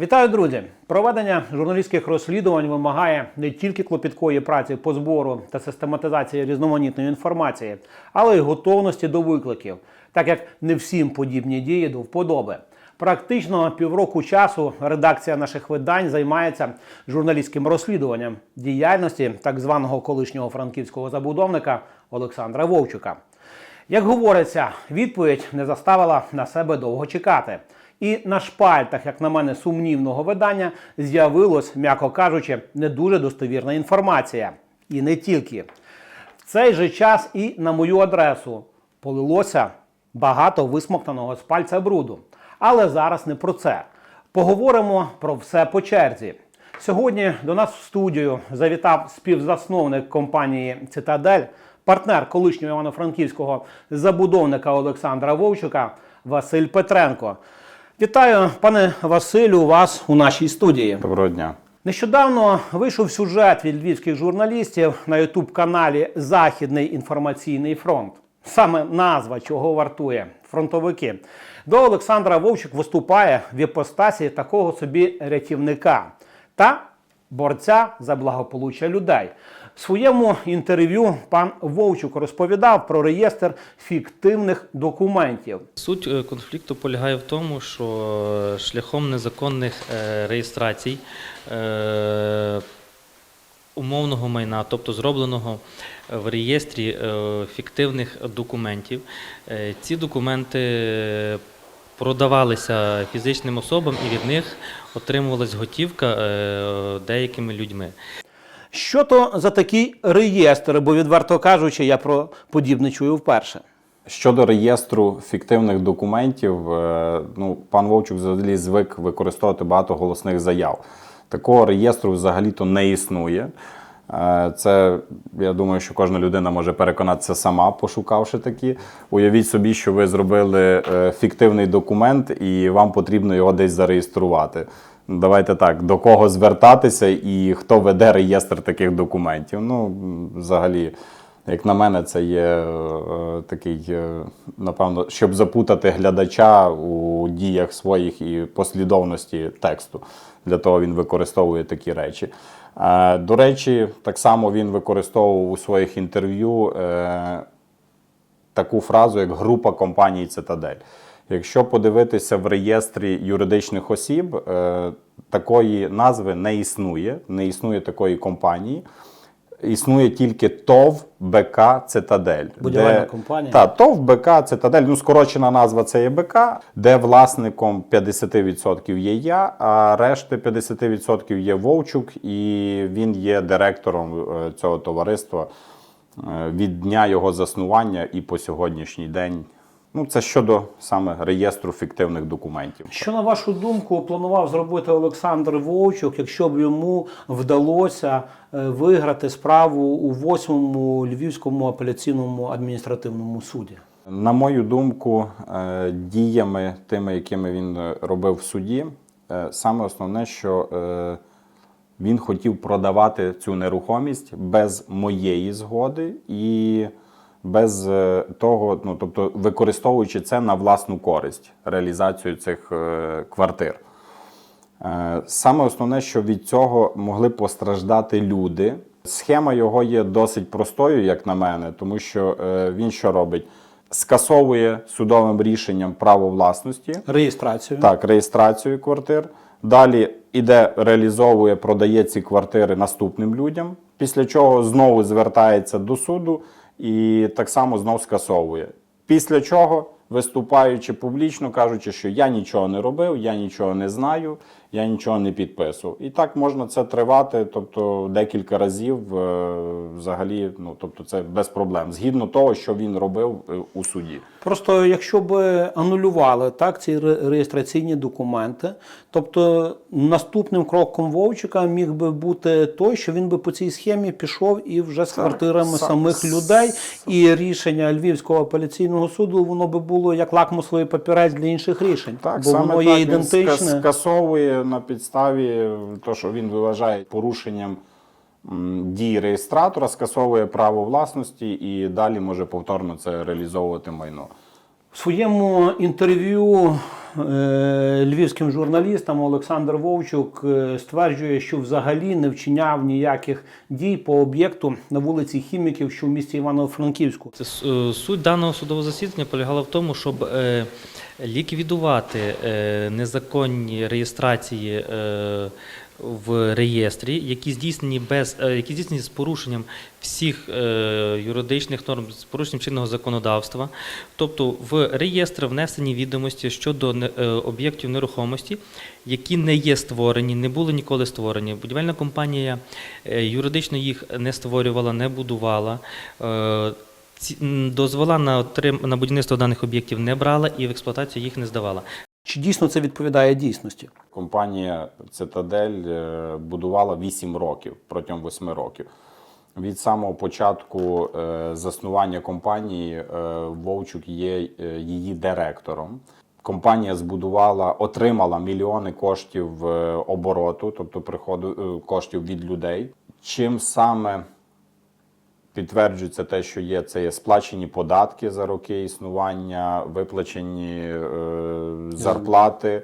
Вітаю, друзі! Проведення журналістських розслідувань вимагає не тільки клопіткої праці по збору та систематизації різноманітної інформації, але й готовності до викликів, так як не всім подібні дії до вподоби. Практично півроку часу редакція наших видань займається журналістським розслідуванням діяльності так званого колишнього франківського забудовника Олександра Вовчука. Як говориться, відповідь не заставила на себе довго чекати. І на шпальтах, як на мене, сумнівного видання з'явилось, м'яко кажучи, не дуже достовірна інформація. І не тільки. В цей же час і на мою адресу полилося багато висмоктаного з пальця бруду. Але зараз не про це. Поговоримо про все по черзі. Сьогодні до нас в студію завітав співзасновник компанії Цитадель, партнер колишнього івано-франківського забудовника Олександра Вовчука Василь Петренко. Вітаю, пане Василю, вас у нашій студії. Доброго дня. Нещодавно вийшов сюжет від львівських журналістів на ютуб-каналі Західний інформаційний фронт. Саме назва чого вартує фронтовики. До Олександра Вовчук виступає в іпостасі такого собі рятівника та борця за благополуччя людей. В своєму інтерв'ю пан Вовчук розповідав про реєстр фіктивних документів. Суть е, конфлікту полягає в тому, що е, шляхом незаконних е, реєстрацій умовного майна, тобто зробленого в реєстрі фіктивних документів, ці документи продавалися фізичним особам і від них отримувалась готівка е, деякими людьми. Що то за такий реєстр, бо відверто кажучи, я про подібне чую вперше. Щодо реєстру фіктивних документів, е, ну, пан Вовчук взагалі звик використовувати багато голосних заяв. Такого реєстру взагалі-то не існує. Е, Це, я думаю, що кожна людина може переконатися сама, пошукавши такі. Уявіть собі, що ви зробили е, фіктивний документ і вам потрібно його десь зареєструвати. Давайте так, до кого звертатися і хто веде реєстр таких документів. Ну, взагалі, як на мене, це є е, такий, напевно, щоб запутати глядача у діях своїх і послідовності тексту. Для того він використовує такі речі. Е, До речі, так само він використовував у своїх інтерв'ю е, таку фразу, як група компаній Цитадель. Якщо подивитися в реєстрі юридичних осіб, е, такої назви не існує, не існує такої компанії. Існує тільки ТОВ БК Цитадель. Будівельна компанія? Так, ТОВ БК Цитадель. Ну, скорочена назва це є БК, де власником 50% є я, а решти 50% є Вовчук, і він є директором е, цього товариства е, від дня його заснування і по сьогоднішній день. Ну, це щодо саме реєстру фіктивних документів. Що на вашу думку планував зробити Олександр Вовчук, якщо б йому вдалося е, виграти справу у восьмому Львівському апеляційному адміністративному суді? На мою думку, е, діями, тими, якими він робив в суді, е, саме основне, що він хотів продавати цю нерухомість без моєї згоди і без е, того, ну тобто використовуючи це на власну користь, реалізацію цих е, квартир. Е, Саме основне, що від цього могли постраждати люди. Схема його є досить простою, як на мене, тому що він що робить? Скасовує судовим рішенням право власності, Реєстрацію. так, реєстрацію квартир. Далі іде, реалізовує, продає ці квартири наступним людям, після чого знову звертається до суду і так само знов скасовує. Після чого, виступаючи публічно, кажучи, що я нічого не робив, я нічого не знаю, я нічого не підписував. І так можна це тривати, тобто декілька разів е, взагалі, ну тобто це без проблем, згідно того, що він робив е, у суді. Просто якщо б анулювали так ці реєстраційні документи, тобто наступним кроком Вовчика міг би бути той, що він би по цій схемі пішов і вже з квартирами сам- самих людей, і рішення Львівського апеляційного суду воно би було як лакмусовий папірець для інших рішень, Так, бо саме воно є так, ідентичне. Він скасовує на підставі того, що він вважає порушенням дій реєстратора, скасовує право власності і далі може повторно це реалізовувати майно. В своєму інтерв'ю е, львівським журналістам Олександр Вовчук е, стверджує, що взагалі не вчиняв ніяких дій по об'єкту на вулиці Хіміків, що в місті Івано-Франківську. Е, суть даного судового засідання полягала в тому, щоб е, ліквідувати е, незаконні реєстрації е, в реєстрі, які здійснені без е, які здійснені з порушенням всіх е, юридичних норм, з порушенням чинного законодавства. Тобто в реєстр внесені відомості щодо е, об'єктів нерухомості, які не є створені, не були ніколи створені. Будівельна компанія юридично їх не створювала, не будувала. Дозвола на отрим... на будівництво даних об'єктів не брала і в експлуатацію їх не здавала. Чи дійсно це відповідає дійсності? Компанія Цитадель е, будувала 8 років протягом 8 років. Від самого початку е, заснування компанії е, Вовчук є її директором. Компанія збудувала, отримала мільйони коштів обороту, тобто приходу коштів від людей. Чим саме підтверджується те, що є це є сплачені податки за роки існування, виплачені е, зарплати.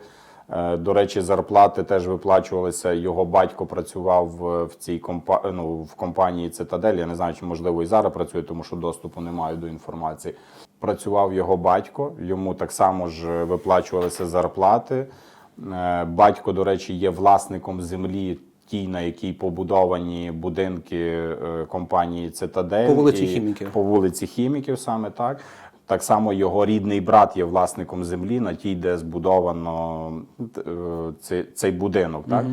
Е, До речі, зарплати теж виплачувалися. Його батько працював в цій компа... ну, в компанії Цитадель. Я не знаю, чи можливо і зараз працює, тому що доступу не маю до інформації. Працював його батько, йому так само ж виплачувалися зарплати. Е, Батько, до речі, є власником землі, тій, на якій побудовані будинки е, компанії Цитадель. По вулиці І Хіміків. По вулиці Хіміків, саме так. Так само його рідний брат є власником землі, на тій, де збудовано е, цей, цей будинок. Так?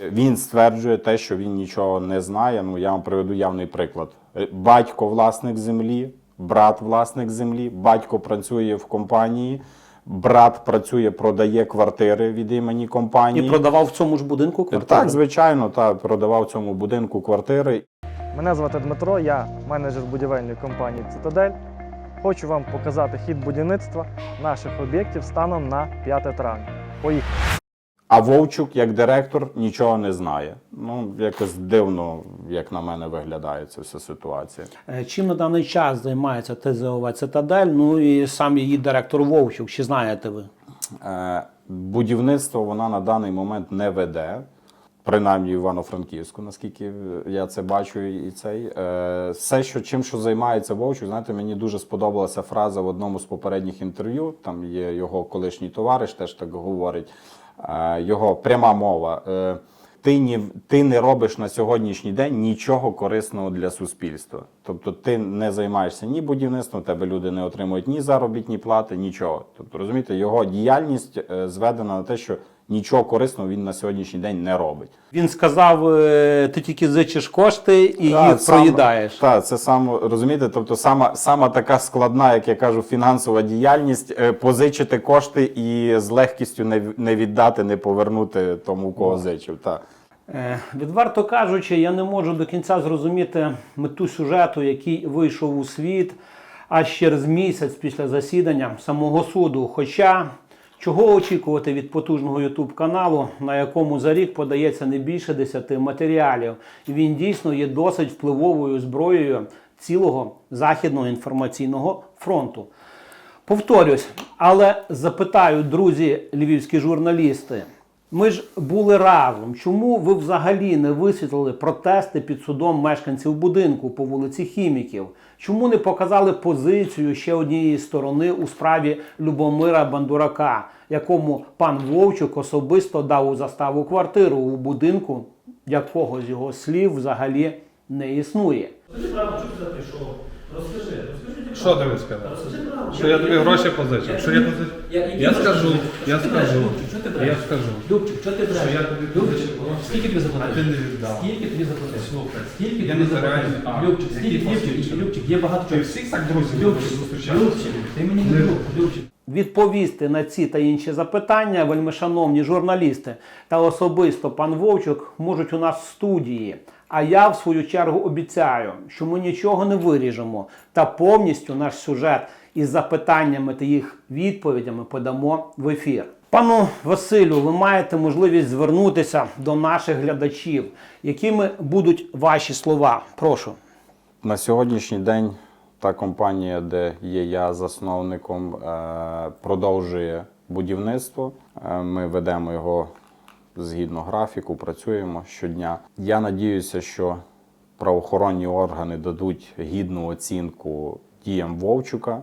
Він стверджує те, що він нічого не знає. Ну, я вам приведу явний приклад. Е, Батько власник землі, брат власник землі, батько працює в компанії, брат працює, продає квартири від імені компанії. І продавав в цьому ж будинку квартири? Так, звичайно, та продавав цьому будинку квартири. Мене звати Дмитро, я менеджер будівельної компанії Цитадель. Хочу вам показати хід будівництва наших об'єктів станом на 5 травня. Поїхали! А Вовчук, як директор, нічого не знає. Ну, якось дивно, як на мене, виглядає ця вся ситуація. Е, Чим на даний час займається ТЗОВ «Цитадель», ну і сам її директор Вовчук, чи знаєте ви? Е, будівництво вона на даний момент не веде, принаймні в Івано-Франківську, наскільки я це бачу, і цей. Е, все, що чим що займається Вовчук, знаєте, мені дуже сподобалася фраза в одному з попередніх інтерв'ю. Там є його колишній товариш, теж так говорить. Його пряма мова. Е, ти, ні, ти не робиш на сьогоднішній день нічого корисного для суспільства. Тобто ти не займаєшся ні будівництвом, тебе люди не отримують ні заробітні плати, нічого. Тобто, розумієте, його діяльність е, зведена на те, що нічого корисного він на сьогоднішній день не робить. Він сказав, е, ти тільки зичиш кошти і Так, їх саме- проїдаєш. Так, це саме розумієте, тобто сама, сама така складна, як я кажу, фінансова діяльність, е, позичити кошти і з легкістю не, не віддати, не повернути тому, кого зичив. Так. Е, Відверто кажучи, я не можу до кінця зрозуміти мету сюжету, який вийшов у світ аж через місяць після засідання самого суду. Хоча чого очікувати від потужного Ютуб каналу, на якому за рік подається не більше 10 матеріалів, і він дійсно є досить впливовою зброєю цілого західного інформаційного фронту. Повторюсь, але запитаю, друзі, львівські журналісти. Ми ж були разом. Чому ви взагалі не висвітлили протести під судом мешканців будинку по вулиці Хіміків? Чому не показали позицію ще однієї сторони у справі Любомира Бандурака, якому пан Вовчук особисто дав у заставу квартиру у будинку, якого з його слів взагалі не існує? Що тобі сказати? Що я тобі гроші позичив? Що я позичив? Я скажу, я скажу, я скажу. Любчик, що ти бреш? я тобі Любчик, скільки тобі заплатили? А ти не віддав. Скільки тобі заплатили? Слухай, Скільки я тобі не заплатили? Любчик, скільки, Любчик. Любчик, є багато Ти чого. всіх так друзів Любчик, зустрічаєш? Любчик, ти мені не друг, Любчик. Відповісти на ці та інші запитання, вельмишановні журналісти та особисто пан Вовчук можуть у нас в студії. А я, в свою чергу, обіцяю, що ми нічого не виріжемо та повністю наш сюжет із запитаннями та їх відповідями подамо в ефір. Пану Василю, ви маєте можливість звернутися до наших глядачів. Якими будуть ваші слова? Прошу. На сьогоднішній день та компанія, де є я засновником, е, продовжує будівництво. Е, Ми ведемо його згідно графіку, працюємо щодня. Я надіюся, що правоохоронні органи дадуть гідну оцінку діям Вовчука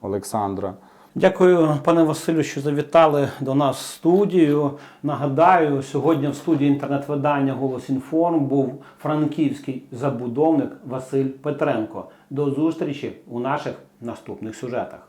Олександра. Дякую, пане Василю, що завітали до нас в студію. Нагадаю, сьогодні в студії інтернет-видання Голос Інформ був франківський забудовник Василь Петренко. До зустрічі у наших наступних сюжетах.